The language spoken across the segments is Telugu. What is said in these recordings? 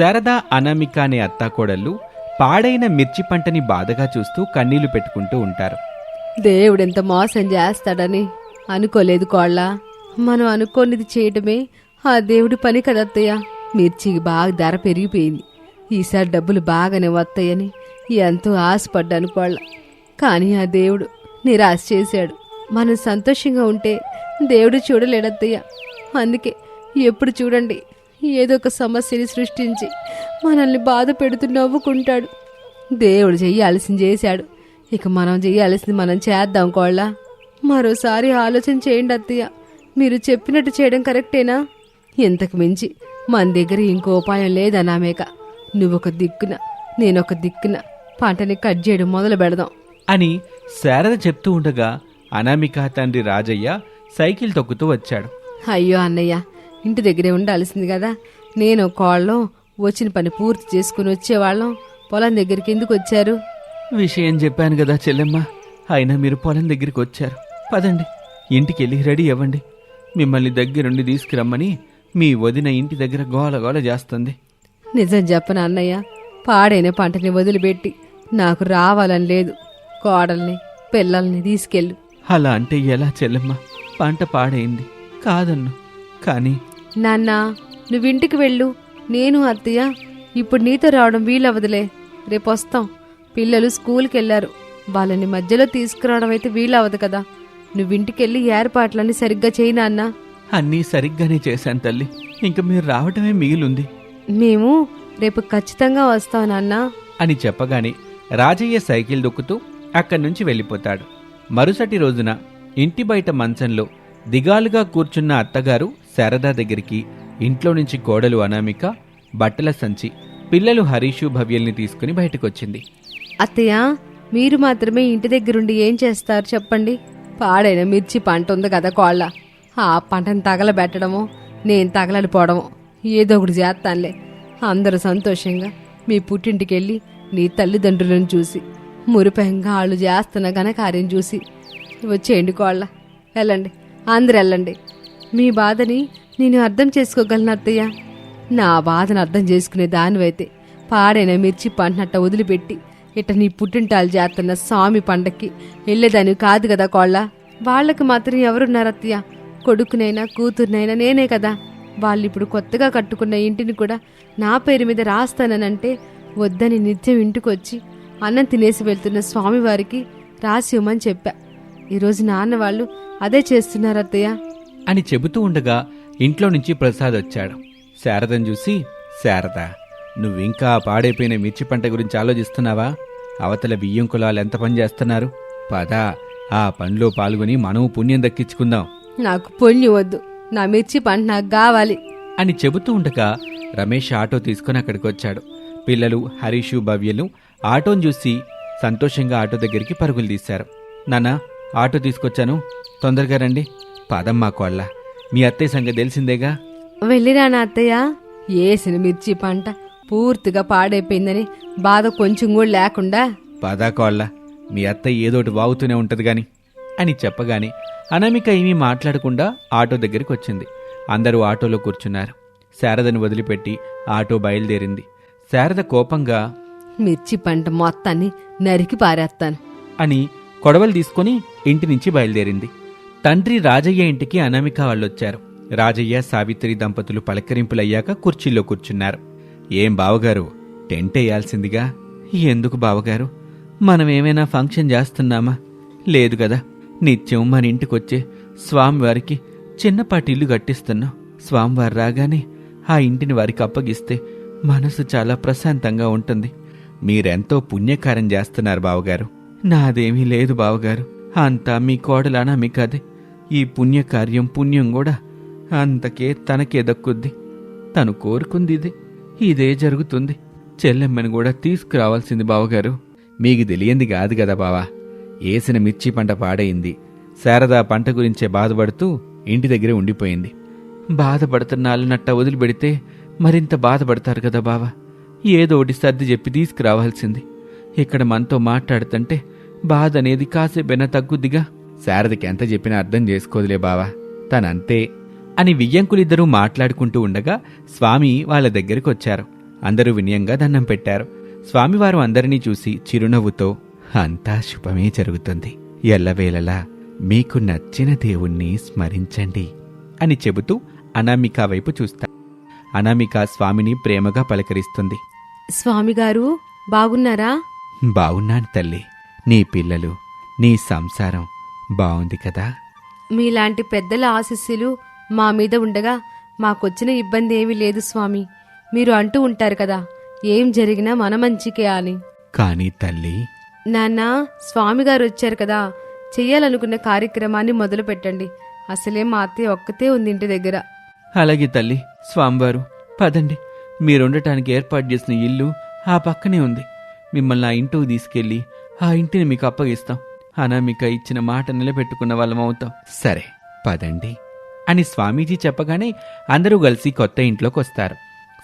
శారదా అనామిక అనే అత్తాకోడళ్ళు పాడైన మిర్చి పంటని బాధగా చూస్తూ కన్నీళ్ళు పెట్టుకుంటూ ఉంటారు. దేవుడెంత మోసం చేస్తాడని అనుకోలేదు కోళ్ళ. మనం అనుకోనిది చేయటమే ఆ దేవుడి పని కదత్తయ్య మిర్చికి బాగా ధర పెరిగిపోయింది. ఈసారి డబ్బులు బాగానే వస్తాయని ఎంతో ఆశపడ్డాను కోళ్ళ. కానీ ఆ దేవుడు నిరాశ చేశాడు. మనం సంతోషంగా ఉంటే దేవుడు చూడలేడత్తయ్య అందుకే ఎప్పుడు చూడండి ఏదో ఒక సమస్యని సృష్టించి మనల్ని బాధ పెడుతూ నవ్వుకుంటాడు. దేవుడు చెయ్యాల్సింది చేశాడు. ఇక మనం చెయ్యాల్సింది మనం చేద్దాం కోళ్ళ. మరోసారి ఆలోచన చేయండి అత్తయ్య. మీరు చెప్పినట్టు చేయడం కరెక్టేనా? ఇంతకు మించి మన దగ్గర ఇంకో ఉపాయం లేదనామేక నువ్వొక దిక్కున నేనొక దిక్కున పంటని కట్ చేయడం మొదలు పెడదాం. అని శారద చెప్తూ ఉండగా అనామిక తండ్రి రాజయ్య సైకిల్ తొక్కుతూ వచ్చాడు. అయ్యో అన్నయ్య ఇంటి దగ్గరే ఉండాల్సింది కదా. నేను కోళ్ళం వచ్చిన పని పూర్తి చేసుకుని వచ్చేవాళ్ళం. పొలం దగ్గరికి ఎందుకు వచ్చారు? విషయం చెప్పాను కదా చెల్లెమ్మ. అయినా మీరు పొలం దగ్గరికి వచ్చారు. పదండి. ఇంటికి వెళ్ళి రెడీ అవ్వండి. మిమ్మల్ని దగ్గరుండి తీసుకురమ్మని మీ వదిన ఇంటి దగ్గర గోల గోల చేస్తుంది. నిజం చెప్పను అన్నయ్య. పాడైన పంటని వదిలిపెట్టి నాకు రావాలని లేదు. కోడల్ని పిల్లల్ని తీసుకెళ్ళు. అలా అంటే ఎలా చెల్లెమ్మ? పంట పాడైంది. కాదన్ను. కానీ నాన్న నువ్వు ఇంటికి వెళ్ళు. నేను అత్తయ్య ఇప్పుడు నీతో రావడం వీలవదులే రేపు వస్తాం పిల్లలు స్కూల్కి వెళ్ళారు వాళ్ళని మధ్యలో తీసుకురావడం అయితే వీలవదు కదా. నువ్వు ఇంటికి వెళ్ళి ఏర్పాట్లన్నీ సరిగ్గా చేయి నాన్న. అన్నీ సరిగ్గానే చేశాను తల్లి. ఇంక మీరు రావటమే మిగిలుంది. మేము రేపు ఖచ్చితంగా వస్తాం నాన్న. అని చెప్పగానే రాజయ్య సైకిల్ దొక్కుతూ అక్కడి నుంచి వెళ్ళిపోతాడు. మరుసటి రోజున ఇంటి బయట మంచంలో దిగాలుగా కూర్చున్న అత్తగారు శారదా దగ్గరికి ఇంట్లో నుంచి కోడలు అనామిక బట్టల సంచి పిల్లలు హరీషు భవ్యల్ని తీసుకుని బయటకొచ్చింది. అత్తయ్య మీరు మాత్రమే ఇంటి దగ్గరుండి ఏం చేస్తారు చెప్పండి? పాడైన మిర్చి పంట ఉంది కదా కోళ్ళ. ఆ పంటను తగలబెట్టడమో నేను తగలడిపోవడమో ఏదో ఒకటి చేస్తానులే. అందరూ సంతోషంగా మీ పుట్టింటికి వెళ్ళి నీ తల్లిదండ్రులను చూసి మురిపెంగా వాళ్ళు చేస్తున్న ఘనకార్యం చూసి వచ్చేయండి కోళ్ళ. వెళ్ళండి. అందరు వెళ్ళండి. మీ బాధని నేను అర్థం చేసుకోగలను అత్తయ్య. నా బాధను అర్థం చేసుకునే దానివైతే పాడైన మిర్చి పంటనట్ట వదిలిపెట్టి ఇట్ట నీ పుట్టింటాలు చేస్తున్న స్వామి పండక్కి వెళ్ళేదాన్ని కాదు కదా కోళ్ళ. వాళ్ళకి మాత్రం ఎవరున్నారు అత్తయ్య? కొడుకునైనా కూతుర్నైనా నేనే కదా. వాళ్ళు ఇప్పుడు కొత్తగా కట్టుకున్న ఇంటిని కూడా నా పేరు మీద రాస్తాననంటే వద్దని నిత్యం ఇంటికొచ్చి అన్నం తినేసి వెళ్తున్న స్వామివారికి రాసి ఇవ్వమని చెప్పా. ఈరోజు నాన్న వాళ్ళు అదే చేస్తున్నారు అత్తయ్య. అని చెబుతూ ఉండగా ఇంట్లో నుంచి ప్రసాద్ వచ్చాడు. శారదను చూసి శారద నువ్వింకా పాడైపోయిన మిర్చి పంట గురించి ఆలోచిస్తున్నావా? అవతల బియ్యం కులాలు ఎంత పని చేస్తున్నారు? పద ఆ పనిలో పాల్గొని మనము పుణ్యం దక్కించుకుందాం. నాకు పొల్లి వద్దు. నా మిర్చి పంట నాకు కావాలి. అని చెబుతూ ఉండగా రమేష్ ఆటో తీసుకుని అక్కడికి వచ్చాడు. పిల్లలు హరీషు భవ్యలు ఆటోను చూసి సంతోషంగా ఆటో దగ్గరికి పరుగులు తీశారు. నాన్న ఆటో తీసుకొచ్చాను. తొందరగా రండి. పదమ్మా కోళ్ళ మీ అత్తయ్య సంగతి తెలిసిందేగా? వెళ్ళిరా నా అత్తయ్య. వేసిన మిర్చి పంట పూర్తిగా పాడైపోయిందని బాధ కొంచెం కూడా లేకుండా. పదా కోళ్ళ మీ అత్తయ్య ఏదోటి వాగుతూనే ఉంటది గాని. అని చెప్పగానే అనామిక ఏమీ మాట్లాడకుండా ఆటో దగ్గరికి వచ్చింది. అందరూ ఆటోలో కూర్చున్నారు. శారదను వదిలిపెట్టి ఆటో బయలుదేరింది. శారద కోపంగా మిర్చి పంట మొత్తాన్ని నరికి పారేస్తాను. అని కొడవలు తీసుకుని ఇంటి నుంచి బయలుదేరింది. తండ్రి రాజయ్య ఇంటికి అనామిక వాళ్ళొచ్చారు. రాజయ్య సావిత్రి దంపతులు పలకరింపులయ్యాక కుర్చీలో కూర్చున్నారు. ఏం బావగారు టెంట్ వేయాల్సిందిగా ఎందుకు బావగారు? మనం ఏమైనా ఫంక్షన్ చేస్తున్నామా? లేదు కదా నిత్యం మన ఇంటికొచ్చే స్వామివారికి చిన్నపాటి ఇల్లు కట్టిస్తున్నాం. స్వామివారు రాగానే ఆ ఇంటిని వారికి అప్పగిస్తే మనసు చాలా ప్రశాంతంగా ఉంటుంది. మీరెంతో పుణ్యకారం చేస్తున్నారు బావగారు. నాదేమీ లేదు బావగారు. అంతా మీ కోడలానా మీ కదే ఈ పుణ్యకార్యం పుణ్యం కూడా అంతకే తనకే దక్కుద్ది. తను కోరుకుంది ఇదే ఇదే జరుగుతుంది. చెల్లెమ్మని కూడా తీసుకురావాల్సింది బావగారు. మీకు తెలియంది కాదు కదా బావా. ఏసిన మిర్చి పంట పాడైంది. శారదా పంట గురించే బాధపడుతూ ఇంటి దగ్గరే ఉండిపోయింది. బాధపడుతున్నాళ్ళు నట్ట వదిలిపెడితే మరింత బాధపడతారు కదా బావా. ఏదో ఒకటి సర్ది చెప్పి తీసుకురావాల్సింది. ఇక్కడ మనతో మాట్లాడుతుంటే బాధ అనేది కాసేపైనా తగ్గుద్దిగా. శారదకి ఎంత చెప్పినా అర్థం చేసుకోదులే బావా. తనంతే. అని వియ్యంకులిద్దరూ మాట్లాడుకుంటూ ఉండగా స్వామి వాళ్ళ దగ్గరికి వచ్చారు అందరూ వినయంగా దండం పెట్టారు. స్వామివారు అందరినీ చూసి చిరునవ్వుతో అంతా శుభమే జరుగుతుంది. ఎల్లవేళలా మీకు నచ్చిన దేవుణ్ణి స్మరించండి అని చెబుతూ అనామిక వైపు చూస్తారు అనామిక స్వామిని ప్రేమగా పలకరిస్తుంది. స్వామిగారు బాగున్నారా? బావున్నాను తల్లి. నీ పిల్లలు నీ సంసారం బావుంది కదా? మీలాంటి పెద్దల ఆశీస్సులు మా మీద ఉండగా మాకొచ్చిన ఇబ్బంది ఏమీ లేదు స్వామి. మీరు అంటూ ఉంటారు కదా ఏం జరిగినా మన మంచికే అని. కానీ తల్లి? నాన్న స్వామిగారు వచ్చారు కదా చెయ్యాలనుకున్న కార్యక్రమాన్ని మొదలు పెట్టండి. అసలే మా అత్తయ్య ఒక్కతే ఉంది ఇంటి దగ్గర. అలాగే తల్లి స్వామివారు పదండి. మీరుండటానికి ఏర్పాటు చేసిన ఇల్లు ఆ పక్కనే ఉంది. మిమ్మల్ని ఆ ఇంటికి తీసుకెళ్ళి ఆ ఇంటిని మీకు అప్పగిస్తాం. అనామిక ఇచ్చిన మాట నిలబెట్టుకున్న వాళ్ళం అవుతాం. సరే పదండి. అని స్వామీజీ చెప్పగానే అందరూ కలిసి కొత్త ఇంట్లోకి వస్తారు.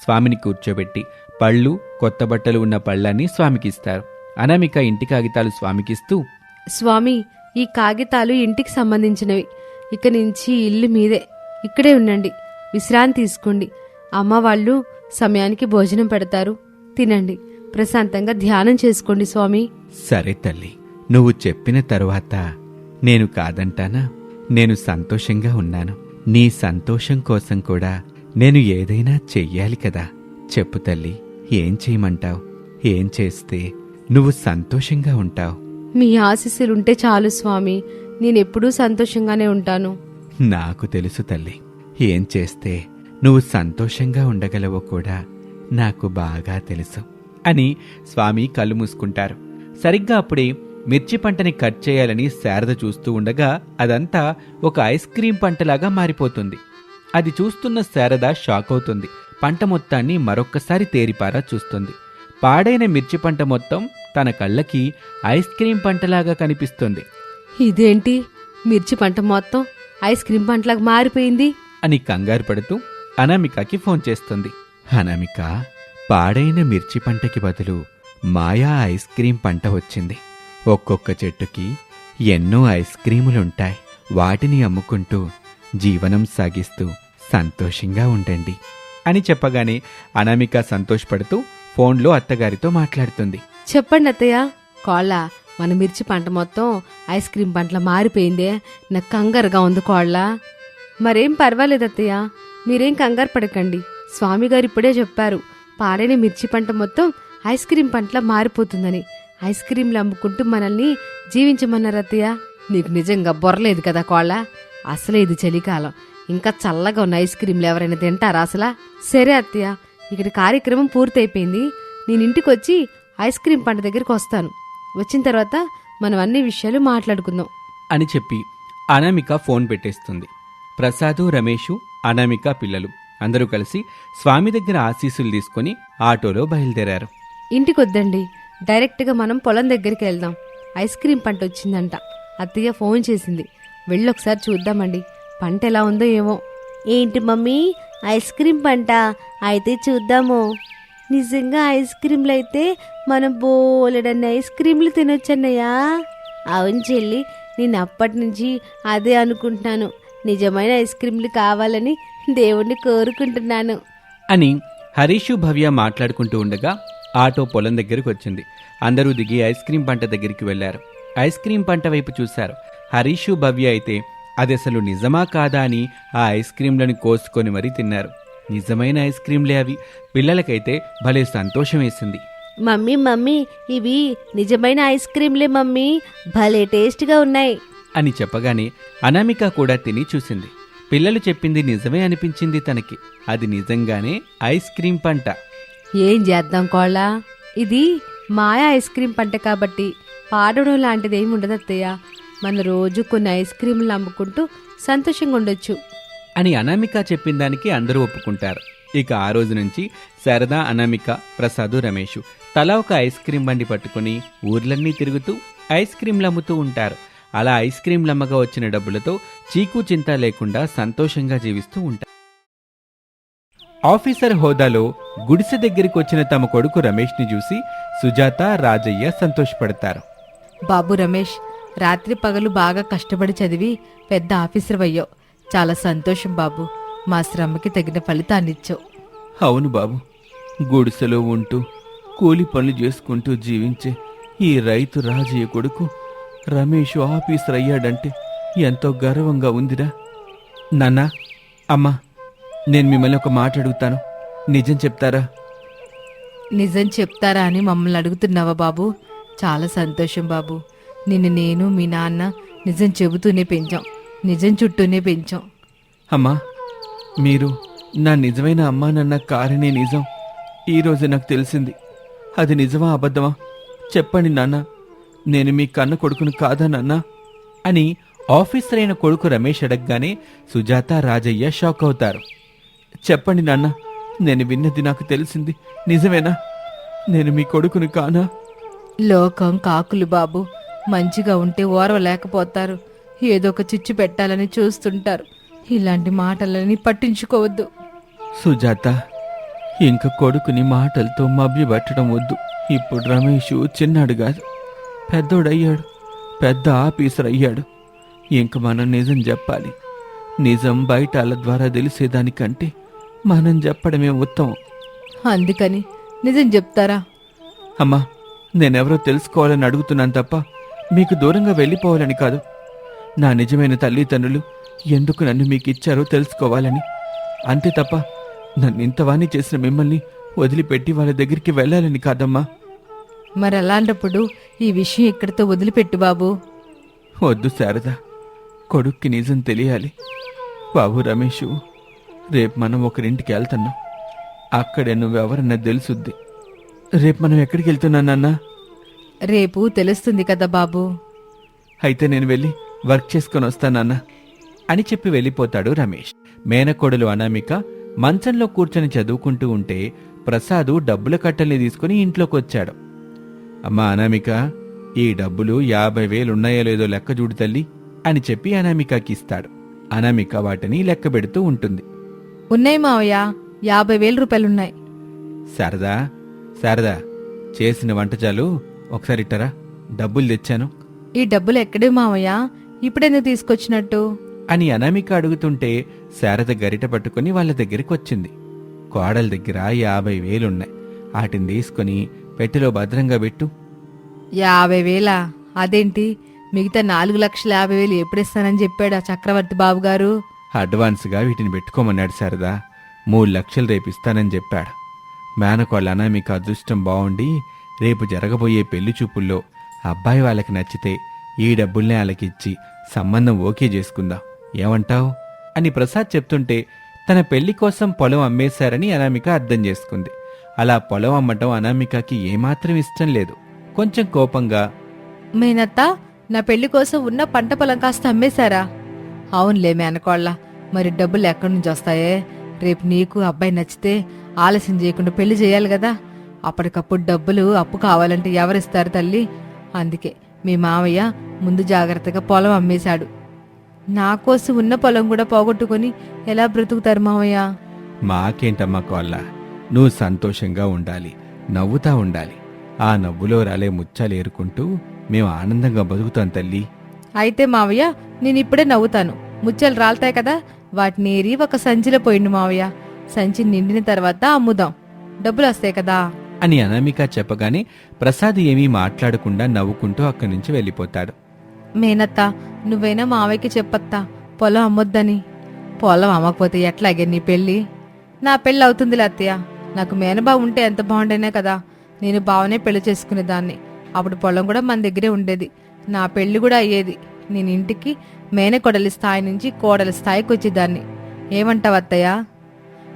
స్వామిని కూర్చోబెట్టి పళ్ళు కొత్త బట్టలు ఉన్న పళ్ళన్నీ స్వామికిస్తారు. అనామిక ఇంటి కాగితాలు స్వామికిస్తూ స్వామి ఈ కాగితాలు ఇంటికి సంబంధించినవి. ఇక నుంచి ఇల్లు మీదే. ఇక్కడే ఉండండి. విశ్రాంతి తీసుకోండి. అమ్మ వాళ్ళు సమయానికి భోజనం పెడతారు. తినండి. ప్రశాంతంగా ధ్యానం చేసుకోండి స్వామి. సరే తల్లి. నువ్వు చెప్పిన తరువాత నేను కాదంటానా? నేను సంతోషంగా ఉన్నాను. నీ సంతోషం కోసం కూడా నేను ఏదైనా చెయ్యాలి కదా? చెప్పు తల్లి ఏం చేయమంటావు? ఏం చేస్తే నువ్వు సంతోషంగా ఉంటావు? మీ ఆశీస్సులుంటే చాలు స్వామి. నేనెప్పుడూ సంతోషంగానే ఉంటాను. నాకు తెలుసు తల్లి ఏం చేస్తే నువ్వు సంతోషంగా ఉండగలవో కూడా నాకు బాగా తెలుసు అని స్వామి కళ్ళు మూసుకుంటారు. సరిగ్గా అప్పుడే మిర్చి పంటని కట్ చేయాలని శారద చూస్తూ ఉండగా అదంతా ఒక ఐస్ క్రీం పంటలాగా మారిపోతుంది. అది చూస్తున్న శారద షాక్ అవుతుంది. పంట మొత్తాన్ని మరొక్కసారి తేరిపారా చూస్తుంది. పాడైన మిర్చి పంట మొత్తం తన కళ్ళకి ఐస్ క్రీం పంటలాగా కనిపిస్తుంది. ఇదేంటి? మిర్చి పంట మొత్తం ఐస్ క్రీమ్ పంటలాగా మారిపోయింది? అని కంగారు పడుతూ అనామికకి ఫోన్ చేస్తుంది. అనామిక పాడైన మిర్చి పంటకి బదులు మాయా ఐస్ క్రీం పంట వచ్చింది. ఒక్కొక్క చెట్టుకి ఎన్నో ఐస్ క్రీములుంటాయి. వాటిని అమ్ముకుంటూ జీవనం సాగిస్తూ సంతోషంగా ఉండండి అని చెప్పగానే అనామిక సంతోషపడుతూ ఫోన్లో అత్తగారితో మాట్లాడుతుంది. చెప్పండి అత్తయ్య కోళ్ళ మన మిర్చి పంట మొత్తం ఐస్ క్రీమ్ పంటల మారిపోయిందే. నాకు కంగారుగా ఉంది కోళ్ళ. మరేం పర్వాలేదు అత్తయ్య మీరేం కంగారు పడకండి. స్వామిగారు ఇప్పుడే చెప్పారు పాడైన మిర్చి పంట మొత్తం ఐస్ క్రీమ్ పంటలా మారిపోతుందని. ఐస్ క్రీంలు అమ్ముకుంటూ మనల్ని జీవించమన్నారు అత్తయ్య. నీకు నిజంగా బొర్రలేదు కదా కోళ్ళ? అసలే ఇది చలికాలం. ఇంకా చల్లగా ఉన్న ఐస్ క్రీంలు ఎవరైనా తింటారా అసలా? సరే అత్తయ్య ఇక్కడ కార్యక్రమం పూర్తయిపోయింది. నేను ఇంటికి వచ్చి ఐస్ క్రీం పంట దగ్గరికి వస్తాను. వచ్చిన తర్వాత మనం అన్ని విషయాలు మాట్లాడుకుందాం. అని చెప్పి అనామిక ఫోన్ పెట్టేస్తుంది. ప్రసాదు రమేషు అనామిక పిల్లలు అందరూ కలిసి స్వామి దగ్గర ఆశీస్సులు తీసుకొని ఆటోలో బయలుదేరారు. ఇంటికి వద్దండి డైరెక్ట్గా మనం పొలం దగ్గరికి వెళ్దాం. ఐస్ క్రీం పంట వచ్చిందంట. అత్తయ్య ఫోన్ చేసింది. వెళ్ళి ఒకసారి చూద్దామండి. పంట ఎలా ఉందో ఏమో. ఏంటి మమ్మీ? ఐస్ క్రీం పంట? అయితే చూద్దాము. నిజంగా ఐస్ క్రీంలు అయితే మనం బోలెడన్ని ఐస్ క్రీంలు తినొచ్చన్నయ్యా. అవును చెల్లి నేను అప్పటి నుంచి అదే అనుకుంటున్నాను. నిజమైన ఐస్ క్రీంలు కావాలని దేవుణ్ణి కోరుకుంటున్నాను. అని హరీషు భవ్య మాట్లాడుకుంటూ ఉండగా ఆటో పొలం దగ్గరికి వచ్చింది. అందరూ దిగి ఐస్ క్రీం పంట దగ్గరికి వెళ్ళారు ఐస్ క్రీం పంట వైపు చూశారు. హరీషు భవ్య అయితే అది అసలు నిజమా కాదా? అని ఆ ఐస్ క్రీంలను కోసుకొని మరీ తిన్నారు. నిజమైన ఐస్ క్రీంలే అవి. పిల్లలకైతే భలే సంతోషం వేసింది. మమ్మీ మమ్మీ ఇవి నిజమైన ఐస్ క్రీంలే మమ్మీ. భలే టేస్ట్గా ఉన్నాయి. అని చెప్పగానే అనామిక కూడా తిని చూసింది. పిల్లలు చెప్పింది నిజమే అనిపించింది తనకి. అది నిజంగానే ఐస్ క్రీం పంట. ఏం చేద్దాం కోళ్ళ? ఇది మాయా ఐస్ క్రీమ్ పంట కాబట్టి పాడడం లాంటిది ఏమి ఉండదు అత్తయ్య మన రోజు కొన్ని ఐస్ క్రీమ్లు అమ్ముకుంటూ సంతోషంగా ఉండొచ్చు. అని అనామిక చెప్పిన దానికి అందరూ ఒప్పుకుంటారు. ఇక ఆ రోజు నుంచి సరదా అనామిక ప్రసాదు రమేష్ తలా ఒక ఐస్ క్రీమ్ బండి పట్టుకుని ఊర్లన్నీ తిరుగుతూ ఐస్ క్రీంలు అమ్ముతూ ఉంటారు. అలా ఐస్ క్రీంలు అమ్మగా వచ్చిన డబ్బులతో చీకు చింత లేకుండా సంతోషంగా జీవిస్తూ ఉంటారు. ఆఫీసర్ హోదాలో గుడిసె దగ్గరికి వచ్చిన తమ కొడుకు రమేష్ని చూసి సుజాత రాజయ్య సంతోషపడతారు. బాబు రమేష్ రాత్రి పగలు బాగా కష్టపడి చదివి పెద్ద ఆఫీసర్ అయ్యావు చాలా సంతోషం బాబు. మా శ్రమకి తగిన ఫలితాన్నిచ్చావు అవును బాబు. గుడిసెలో ఉంటూ కూలి పనులు చేసుకుంటూ జీవించే ఈ రైతు రాజయ్య కొడుకు రమేష్ ఆఫీసర్ అయ్యాడంటే ఎంతో గర్వంగా ఉందిరా. నాన్న అమ్మా నేను మిమ్మల్ని ఒక మాట అడుగుతాను. నిజం చెప్తారా? నిజం చెప్తారా అని మమ్మల్ని అడుగుతున్నావా బాబు? చాలా సంతోషం బాబు. నిన్ను నేను మీ నాన్న నిజం చెబుతూనే పెంచాం. నిజం చుట్టూనే పెంచాం. అమ్మా మీరు నా నిజమైన అమ్మా నాన్న కారనే నిజం. ఈరోజు నాకు తెలిసింది. అది నిజమా అబద్ధమా? చెప్పండి నాన్న. నేను మీ కన్న కొడుకును కాదా నాన్న? అని ఆఫీసర్ అయిన కొడుకు రమేష్ అడగగానే సుజాత రాజయ్య షాక్ అవుతారు. చెప్పండి నాన్న నేను విన్నది నాకు తెలిసింది. నిజమేనా? నేను మీ కొడుకును కానా? లోకం కాకులు బాబు. మంచిగా ఉంటే ఓర్వలేకపోతారు. ఏదో ఒక చిచ్చు పెట్టాలని చూస్తుంటారు. ఇలాంటి మాటలని పట్టించుకోవద్దు. సుజాత ఇంక కొడుకుని మాటలతో మభ్యపెట్టడం వద్దు. ఇప్పుడు రమేష్ చిన్నాడు కాదు. పెద్దోడయ్యాడు. పెద్ద ఆఫీసర్ అయ్యాడు. ఇంక మనం నిజం చెప్పాలి. నిజం బయట వాళ్ళ ద్వారా తెలిసేదానికంటే మనం చెప్పడమే ఉత్తమం. అందుకని నిజం చెప్తారా? అమ్మా నేనెవరో తెలుసుకోవాలని అడుగుతున్నాను తప్ప మీకు దూరంగా వెళ్ళిపోవాలని కాదు. నా నిజమైన తల్లిదండ్రులు ఎందుకు నన్ను మీకు ఇచ్చారో తెలుసుకోవాలని. అంతే తప్ప నన్ను ఇంతవాణి చేసిన మిమ్మల్ని వదిలిపెట్టి వాళ్ళ దగ్గరికి వెళ్ళాలని కాదమ్మా. మరి అలాంటప్పుడు ఈ విషయం ఇక్కడితో వదిలిపెట్టు బాబు. వద్దు శారద కొడుక్కి నిజం తెలియాలి. బాబు రమేషు రేపు మనం ఒకరింటికి వెళ్తున్నాం. అక్కడే నువ్వెవరన్నా తెలుసుద్ది. రేపు మనం ఎక్కడికి వెళ్తున్నానన్నా రేపు తెలుస్తుంది కదా బాబు. అయితే నేను వెళ్ళి వర్క్ చేసుకొని వస్తానన్నా అని చెప్పి వెళ్ళిపోతాడు రమేష్. మేనకోడలు అనామిక మంచంలో కూర్చొని చదువుకుంటూ ఉంటే ప్రసాదు డబ్బుల కట్టల్ని తీసుకుని ఇంట్లోకి వచ్చాడు అమ్మా అనామిక ఈ డబ్బులు యాభై వేలున్నాయో లేదో లెక్క చూడు తల్లి అని చెప్పి అనామికకి ఇస్తాడు అనామిక వాటిని లెక్క పెడుతూ ఉంటుంది. ఉన్నాయి మావయ్య యాభై వేల రూపాయలున్నాయి. శారదా శారదా చేసిన వంట చాలు. ఒకసారి ఇట్టరా? డబ్బులు తెచ్చాను. ఈ డబ్బులు ఎక్కడే మావయ్య? ఇప్పుడెందుకు తీసుకొచ్చినట్టు? అని అనామిక అడుగుతుంటే శారద గరిట పట్టుకుని వాళ్ళ దగ్గరికి వచ్చింది. కోడల దగ్గర యాభై వేలున్నాయి. వాటిని తీసుకుని పెట్టెలో భద్రంగా పెట్టు. యాభై వేలా? అదేంటి? మిగతా నాలుగు లక్షల యాభై వేలు ఎప్పుడిస్తానని చెప్పాడు ఆ చక్రవర్తి బాబు గారు అడ్వాన్స్గా వీటిని పెట్టుకోమన్నాడు శారదా. మూడు లక్షలు రేపు ఇస్తానని చెప్పాడు. మేనకోళ్ళ అనామిక అదృష్టం బాగుండి రేపు జరగబోయే పెళ్ళి చూపుల్లో అబ్బాయి వాళ్ళకి నచ్చితే ఈ డబ్బుల్నే వాళ్ళకిచ్చి సంబంధం ఓకే చేసుకుందాం. ఏమంటావ్? అని ప్రసాద్ చెప్తుంటే తన పెళ్ళి కోసం పొలం అమ్మేశారని అనామిక అర్థం చేసుకుంది. అలా పొలం అమ్మటం అనామికకి ఏమాత్రం ఇష్టం లేదు. కొంచెం కోపంగా మేనత్త నా పెళ్ళి కోసం ఉన్న పంట పొలం కాస్త అమ్మేశారా? అవునులే మేనకోళ్ళ. మరి డబ్బులు ఎక్కడి నుంచి వస్తాయే? రేపు నీకు అబ్బాయి నచ్చితే ఆలస్యం చేయకుండా పెళ్ళి చేయాలి కదా. అప్పటికప్పుడు డబ్బులు అప్పు కావాలంటే ఎవరిస్తారు తల్లి? అందుకే మీ మావయ్య ముందు జాగ్రత్తగా పొలం అమ్మేశాడు. నా కోసం ఉన్న పొలం కూడా పోగొట్టుకొని ఎలా బ్రతుకుతారు మావయ్య? మాకేంటమ్మా కోళ్ళ? నువ్వు సంతోషంగా ఉండాలి నవ్వుతా ఉండాలి. ఆ నవ్వులో రాలే ముచ్చాలు ఏరుకుంటూ మేము ఆనందంగా బతుకుతాం తల్లి. అయితే మావయ్య నేను ఇప్పుడే నవ్వుతాను. ముచ్చలు రాలుతాయి కదా వాటిని ఏరి ఒక సంచిలో పోయిండు మావయ్య. సంచి నిండిన తర్వాత అమ్ముదాం. డబ్బులు వస్తాయి కదా. అని అనామిక చెప్పగానే ప్రసాద్ ఏమీ మాట్లాడకుండా నవ్వుకుంటూ అక్కడి నుంచి వెళ్ళిపోతాడు. మేనత్త నువ్వైనా మావయ్యకి చెప్పత్తా. పొలం అమ్మొద్దని. పొలం అమ్మకపోతే ఎట్లాగే నీ పెళ్ళి? నా పెళ్ళి అవుతుంది అత్తయ్య. నాకు మేనబావ ఉంటే ఎంత బాగుండేనే కదా. నేను బావనే పెళ్ళి చేసుకునేదాన్ని. అప్పుడు పొలం కూడా మన దగ్గరే ఉండేది. నా పెళ్ళి కూడా అయ్యేది. నేను ఇంటికి మేనకోడలి స్థాయి నుంచి కోడలి స్థాయికి వచ్చేదాన్ని. ఏమంటావు అత్తయ్య?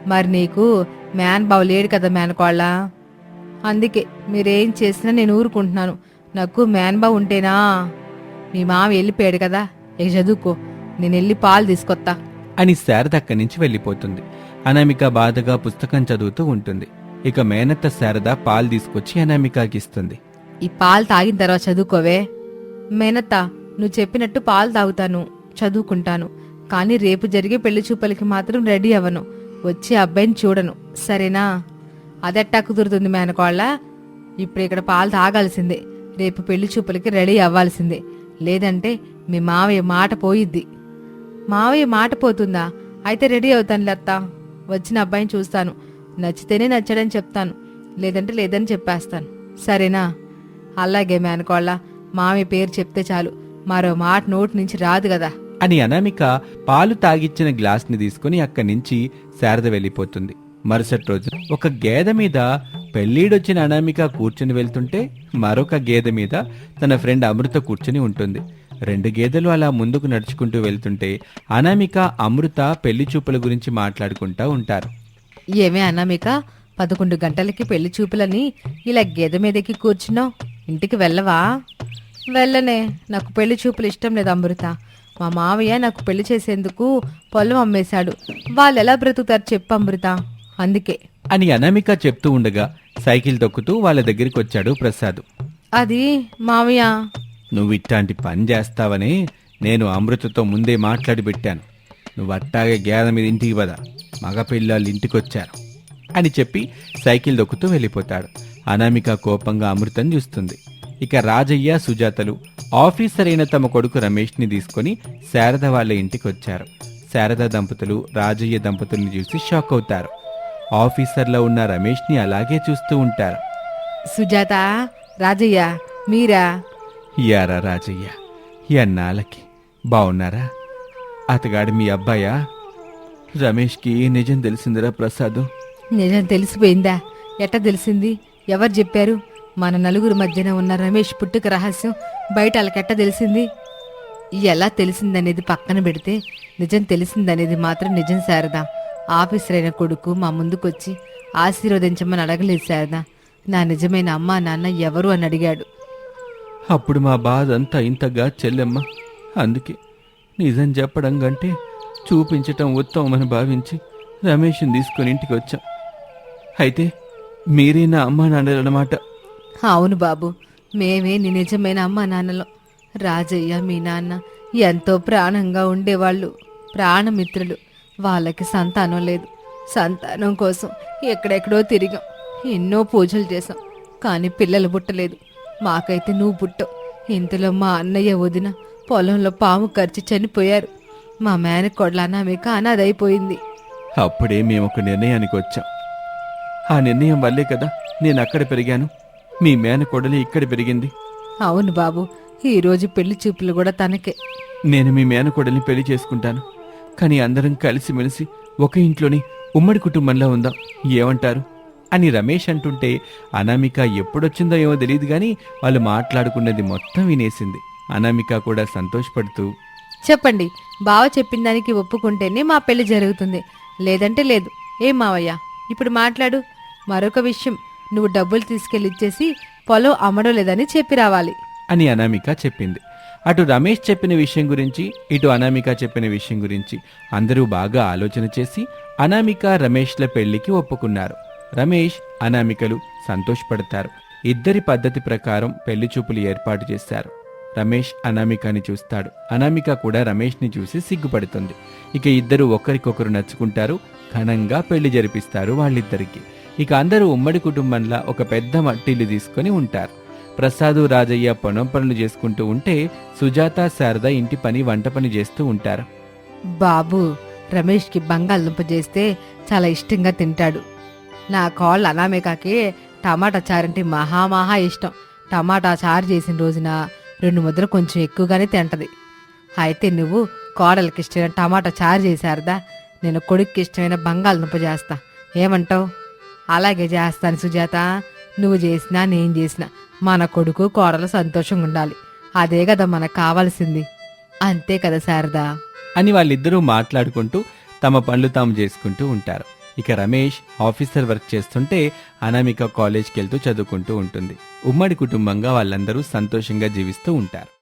మరి నీకు మేన్ బావ లేడు కదా మేనకోళ్ళ అందుకే మీరేం చేసినా నేను ఊరుకుంటున్నాను. నాకు మేన్ బావ ఉంటేనా? మీ మామ వెళ్ళిపోయాడు కదా ఇక చదువుకో. నేను వెళ్ళి పాలు తీసుకొత్తా. అని శారద అక్కడి నుంచి వెళ్ళిపోతుంది. అనామిక బాధగా పుస్తకం చదువుతూ ఉంటుంది. ఇక మేనత్త శారద పాలు తీసుకొచ్చి అనామికకి ఇస్తుంది. ఈ పాలు తాగిన తర్వాత చదువుకోవే. మేనత్త నువ్వు చెప్పినట్టు పాలు తాగుతాను చదువుకుంటాను. కానీ రేపు జరిగే పెళ్ళి చూపలకి మాత్రం రెడీ అవ్వను. వచ్చి అబ్బాయిని చూడను. సరేనా? అదెట్టా కుదురుతుంది మేనకోళ్ళ? ఇప్పుడు ఇక్కడ పాలు తాగాల్సిందే. రేపు పెళ్ళి చూపులకి రెడీ అవ్వాల్సిందే. లేదంటే మీ మావయ్య మాట పోయిద్ది. మావయ్య మాట పోతుందా? అయితే రెడీ అవుతాను లత్త. వచ్చిన అబ్బాయిని చూస్తాను. నచ్చితేనే నచ్చాడని చెప్తాను. లేదంటే లేదని చెప్పేస్తాను. సరేనా? అలాగే మేనకోళ్ళ. మావయ్య పేరు చెప్తే చాలు. మరో మాట నోటి నుంచి రాదు కదా. అని అనామిక పాలు తాగిచ్చిన గ్లాస్ని తీసుకుని అక్కడి నుంచి శారద వెళ్ళిపోతుంది. మరుసటి రోజు ఒక గేదె మీద పెళ్ళీడొచ్చిన అనామిక కూర్చుని వెళ్తుంటే మరొక గేదె మీద తన ఫ్రెండ్ అమృత కూర్చుని ఉంటుంది. రెండు గేదెలు అలా ముందుకు నడుచుకుంటూ వెళ్తుంటే అనామిక అమృత పెళ్ళి చూపుల గురించి మాట్లాడుకుంటా ఉంటారు. ఏమే అనామిక పదకొండు గంటలకి పెళ్ళి చూపులని ఇలా గేదె మీదకి కూర్చున్నావు? ఇంటికి వెళ్ళవా? వెళ్ళనే. నాకు పెళ్ళి చూపులు ఇష్టం లేదు అమృత. మా మావయ్య నాకు పెళ్ళి చేసేందుకు పొలం అమ్మేశాడు. వాళ్ళు ఎలా బ్రతుకుతారు చెప్పు అమృత. అందుకే. అని అనామిక చెప్తూ ఉండగా సైకిల్ తొక్కుతూ వాళ్ళ దగ్గరికి వచ్చాడు ప్రసాద్. అది మావయ్య. నువ్వు ఇట్లాంటి పని చేస్తావని నేను అమృతతో ముందే మాట్లాడి పెట్టాను. నువ్వు అట్టాగే గేద మీద ఇంటికి పద. మగపిల్లలు ఇంటికొచ్చారు అని చెప్పి సైకిల్ దొక్కుతూ వెళ్ళిపోతాడు. అనామిక కోపంగా అమృతం చూస్తుంది. ఇక రాజయ్య సుజాతలు ఆఫీసర్ అయిన తమ కొడుకు రమేష్ని తీసుకొని శారద వాళ్ళ ఇంటికి వచ్చారు. శారద దంపతులు రాజయ్య దంపతుల్ని చూసి షాక్ అవుతారు. ఆఫీసర్లో ఉన్న రమేష్ని అలాగే చూస్తూ ఉంటారు. సుజాత రాజయ్య మీరా? యారా రాజయ్య ఎన్నాళ్ళకి బాగున్నారా అతగాడు మీ అబ్బాయా? రమేష్కి నిజం తెలిసిందిరా ప్రసాద్? నిజం తెలిసిపోయిందా? ఎట్ట తెలిసింది? ఎవరు చెప్పారు? మన నలుగురు మధ్యన ఉన్న రమేష్ పుట్టుక రహస్యం బయట అలకెట్ట తెలిసింది? ఎలా తెలిసిందనేది పక్కన పెడితే నిజం తెలిసిందనేది మాత్రం నిజం శారదా. ఆఫీసర్ అయిన కొడుకు మా ముందుకొచ్చి ఆశీర్వదించమని అడగలేదు శారదా. నా నిజమైన అమ్మా నాన్న ఎవరు అని అడిగాడు. అప్పుడు మా బాధ అంతా ఇంతగా చెల్లెమ్మ. అందుకే నిజం చెప్పడం కంటే చూపించటం ఉత్తమమని భావించి రమేష్ని తీసుకొని ఇంటికి వచ్చాం. అయితే మీరే నా అమ్మా నాన్నలన్నమాట. అవును బాబు మేమే నీ నిజమైన అమ్మ నాన్నలో. రాజయ్య మీ నాన్న ఎంతో ప్రాణంగా ఉండేవాళ్ళు ప్రాణమిత్రులు. వాళ్ళకి సంతానం లేదు. సంతానం కోసం ఎక్కడెక్కడో తిరిగాం. ఎన్నో పూజలు చేశాం. కానీ పిల్లలు పుట్టలేదు. మాకైతే నువ్వు పుట్టవు. ఇంతలో మా అన్నయ్య వదిన పొలంలో పాము ఖర్చు చనిపోయారు. మా మేనకోడ్ల మీకు అనాథైపోయింది. అప్పుడే మేము ఒక నిర్ణయానికి వచ్చాం ఆ నిర్ణయం వల్లే కదా నేను అక్కడ పెరిగాను. మీ మేనకోడలి ఇక్కడ పెరిగింది. అవును బాబు ఈరోజు పెళ్ళి చూపులు కూడా తనకే. నేను మీ మేనకోడల్ని పెళ్ళి చేసుకుంటాను. కానీ అందరం కలిసిమెలిసి ఒక ఇంట్లోని ఉమ్మడి కుటుంబంలో ఉందాం. ఏమంటారు? అని రమేష్ అంటుంటే అనామిక ఎప్పుడొచ్చిందో ఏమో తెలియదు కానీ వాళ్ళు మాట్లాడుకున్నది మొత్తం వినేసింది. అనామిక కూడా సంతోషపడుతూ చెప్పండి బావ చెప్పిన దానికి ఒప్పుకుంటేనే మా పెళ్ళి జరుగుతుంది. లేదంటే లేదు. ఏం మావయ్య? ఇప్పుడు మాట్లాడు. మరొక విషయం. నువ్వు డబ్బులు తీసుకెళ్ళి ఇచ్చేసి పొలం అమ్మడం లేదని చెప్పి రావాలి. అని అనామిక చెప్పింది. అటు రమేష్ చెప్పిన విషయం గురించి ఇటు అనామిక చెప్పిన విషయం గురించి అందరూ బాగా ఆలోచన చేసి అనామిక రమేష్ల పెళ్ళికి ఒప్పుకున్నారు. రమేష్ అనామికలు సంతోషపడతారు. ఇద్దరి పద్ధతి ప్రకారం పెళ్ళి చూపులు ఏర్పాటు చేశారు. రమేష్ అనామికని చూస్తాడు. అనామిక కూడా రమేష్ని చూసి సిగ్గుపడుతుంది. ఇక ఇద్దరు ఒకరికొకరు నచ్చుకుంటారు ఘనంగా పెళ్ళి జరిపిస్తారు వాళ్ళిద్దరికీ. ఇక అందరూ ఉమ్మడి కుటుంబంలా ఒక పెద్ద మట్టిల్లు తీసుకొని ఉంటారు. ప్రసాదు రాజయ్య పొలం పనులు చేసుకుంటూ ఉంటే సుజాత శారద ఇంటి పని వంట పని చేస్తూ ఉంటారు. బాబు రమేష్కి బంగాళదుంప చేస్తే చాలా ఇష్టంగా తింటాడు. నా కాళ్ళు అనామికకి టమాటా చారంటే మహా మహా ఇష్టం. టమాటా చారు చేసిన రోజున రెండు ముద్దలు కొంచెం ఎక్కువగానే తింటది. అయితే నువ్వు కోడలకి ఇష్టమైన టమాటా చారు చేశారదా నేను కొడుక్కి ఇష్టమైన బంగాళదుంప చేస్తా. ఏమంటావు? అలాగే చేస్తాను సుజాత. నువ్వు చేసినా నేను చేసినా మన కొడుకు కోడలు సంతోషంగా ఉండాలి. అదే కదా మనకు కావాల్సింది. అంతే కదా శారదా? అని వాళ్ళిద్దరూ మాట్లాడుకుంటూ తమ పనులు తాము చేసుకుంటూ ఉంటారు. ఇక రమేష్ ఆఫీసర్ వర్క్ చేస్తుంటే అనామిక కాలేజ్కి వెళ్తూ చదువుకుంటూ ఉంటుంది. ఉమ్మడి కుటుంబంగా వాళ్ళందరూ సంతోషంగా జీవిస్తూ ఉంటారు.